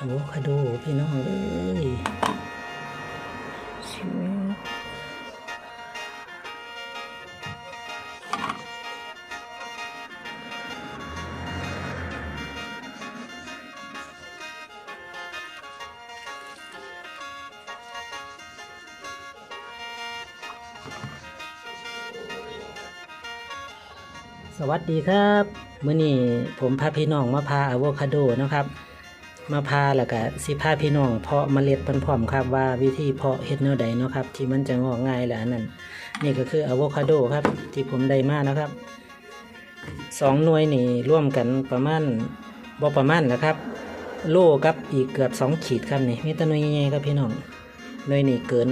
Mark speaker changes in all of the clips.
Speaker 1: อะโวคาโดพี่น้องเอ้ยชิวสวัสดีครับ มื้อนี้ผมพาพี่น้องมาพาอะโวคาโดนะครับ มาพาแล้วก็สิพาพี่น้องเพาะเมล็ดพร้อมครับว่าวิธีเพาะเฮ็ดแนวใดเนาะครับ ที่มันจะงอกง่ายและอันนั้นนี่ก็คืออะโวคาโดครับ ที่ผมได้มานะครับสองหน่วยนี่ร่วมกันประมาณบ่ประมาณนะครับ โลกับอีกเกือบสองขีดครับนี่มีแตัวหน่วยใหญ่ครับพี่น้องหน่วยนี่เกิน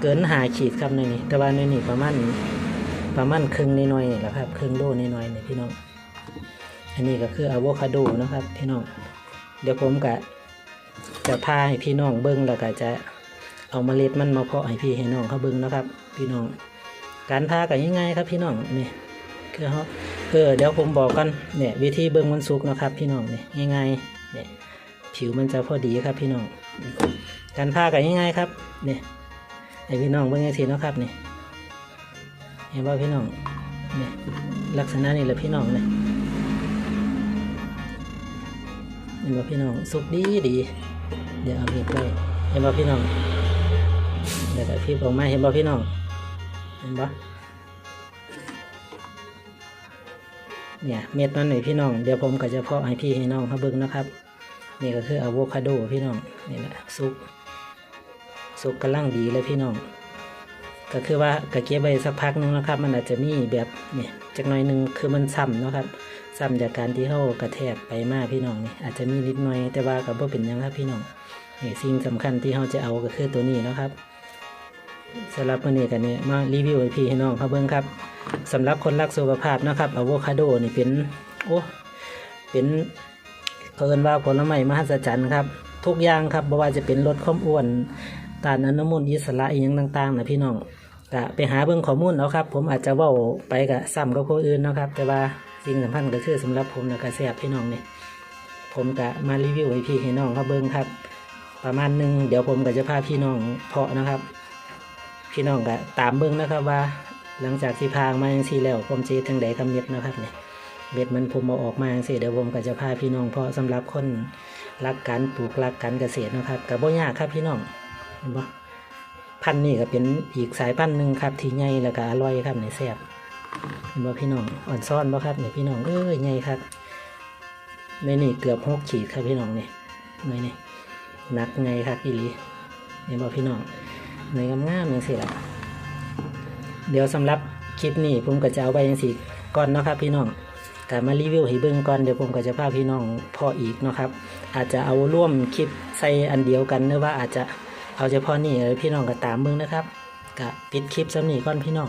Speaker 1: เกินหาขีดครับหน่วยนี่แต่ว่าหน่วยนี่ประมาณประมาณครึ่งน้อยๆนี่แหละครับครึ่งโลน้อยๆนี่พี่น้องอันนี้ก็คืออะโวคาโดนะครับพี่น้อง เดี๋ยวผมก็จะพาให้พี่น้องเบิ้งแล้วก็จะเอาเมล็ดมันมาเพาะให้พี่ให้น้องเขาเบิ้งนะครับ พี่น้อง การพากันยังไงครับ พี่น้องนี่คือเขาเออเดี๋ยวผมบอกกันเนี่ยวิธีเบิ้งมันสุกนะครับ พี่น้องนี่ง่ายๆเนี่ยผิวมันจะพอดีครับ พี่น้อง การพากันยังไงครับเนี่ยให้พี่น้องเบิ้งให้ทีนะครับนี่เห็นว่าพี่น้องเนี่ยลักษณะนี่แหละพี่น้องเนี่ย ห็นบ่พี่น้องสุกดีดี เดี๋ยวเอาเห็ดไว้เห็นบ่พี่น้องเดี๋ยวแต่พี่ออกมาเห็นบ่พี่น้องเห็นบ่เนี่ยเม็ดมันหน่อยพี่น้องเดี๋ยวผมก็จะเพาะให้พี่ให้น้องเขาเบิ่งนะครับ นี่ก็คืออะโวคาโดพี่น้องนี่แหละสุกสุกกำลังดีเลยพี่น้อง ก็คือว่ากะเก็บไว้สักพักหนึงนะครับ มันอาจจะมีแบบเนี่ยจักหน่อยหนึงคือมันซ้ำนะครับ ซ้ำจากการที่เขากระแทกไปมาพี่น้องนี่อาจจะมีนิดหน่อย แต่ว่าก็บ่เป็นยังครับพี่น้องนี่สิ่งสำคัญที่เขาจะเอาก็คือตัวนี้นะครับสำหรับวันนี้กันเนี่ยมารีวิวให้พี่ให้น้องเขาเบิ่งครับสำหรับคนรักสุขภาพนะครับอะโวคาโดนี่เป็นโอ้เป็นเพิ่นว่าผลไม้มหัศจรรย์ครับ ทุกอย่างครับบ่ว่าจะเป็นลดความอ้วนต้านอนุมูลอิสระอีหยังต่างๆนะพี่น้องก็ไปหาเบิ่งข้อมูลเอาครับ ผมอาจจะว้าไปกับซ้ำกับคนอื่นนะครับ แต่ว่า สิ่งสำคัญก็คือสำหรับผมแล้วก็แซ่บพี่น้องนี่ผมก็มารีวิวให้พี่ให้น้องเขาเบิ่งครับ ประมาณหนึงเดี๋ยวผมก็จะพาพี่น้องเพาะนะครับ พี่น้องก็ตามเบิ่งนะครับว่า หลังจากที่พางมาจังซี่แล้ว ผมจะเฮ็ดจังใดกับเม็ดนะครับเนี่ยเม็ดมันผมเอาออกมาจังซี่เดี๋ยวผมก็จะพาพี่น้องเพาะสำหรับคนรักการปลูกรักการเกษตรนะครับก็บ่ยากครับพี่น้องเห็นบ่พันธุ์นี่ก็เป็นอีกสายพันธุ์หนึ่งครับที่ใหญ่แล้วก็อร่อยครับในแซ่บ บ่พี่น้องอ่อนซ่อนบ่ครับเนี่ยพี่น้องเอ้ยใหญ่ครับในนี่เกือบหกขีดครับพี่น้องนี่ในนี่หนักไงครับอีหลีเห็นบ่พี่น้องในงามๆอย่างสิล่ะเดี๋ยวสำหรับคลิปนี้ผมก็จะเอาไปยังสิก่อนเนาะครับพี่น้องก็มารีวิวให้เบิ่งก่อนเดี๋ยวผมก็จะพาพี่น้องพ่ออีกเนาะครับอาจจะเอาร่วมคลิปใส่อันเดียวกันหรือว่าอาจจะเอาเฉพาะนี่เออพี่น้องก็ตามเบิ่งนะครับกะปิดคลิปสำนี่ก่อนพี่น้อง